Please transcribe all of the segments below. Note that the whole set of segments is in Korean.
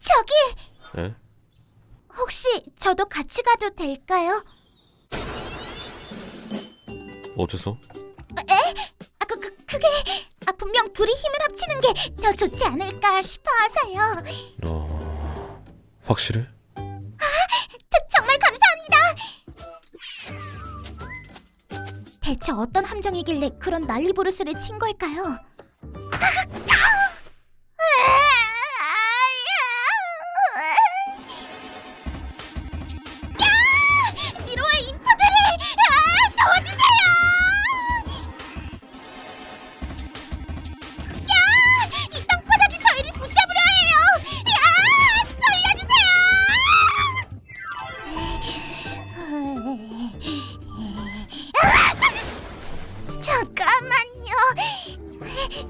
저기 에? 혹시 저도 같이 가도 될까요? 어째서? 아, 그, 그 그게 아, 분명 둘이 힘을 합치는 게 더 좋지 않을까 싶어서요. 어... 확실해? 저, 정말 감사합니다. 대체 어떤 함정이길래 그런 난리부르스를 친 걸까요? 야!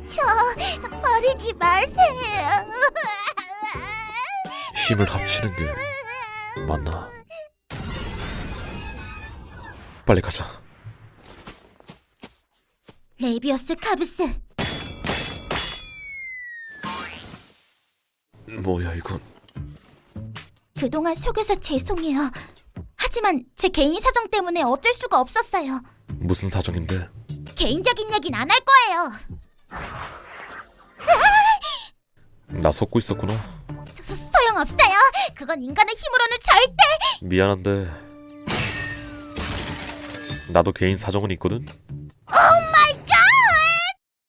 저 버리지 마세요. 힘을 합치는 게 맞나? 빨리 가자. 레이비어스 카브스 뭐야 이건? 그동안 속여서 죄송해요. 하지만 제 개인 사정 때문에 어쩔 수가 없었어요. 무슨 사정인데? 개인적인 얘기는 안할 거예요. 나 속고 있었구나. 소, 소, 소용없어요. 그건 인간의 힘으로는 절대 미안한데 나도 개인 사정은 있거든.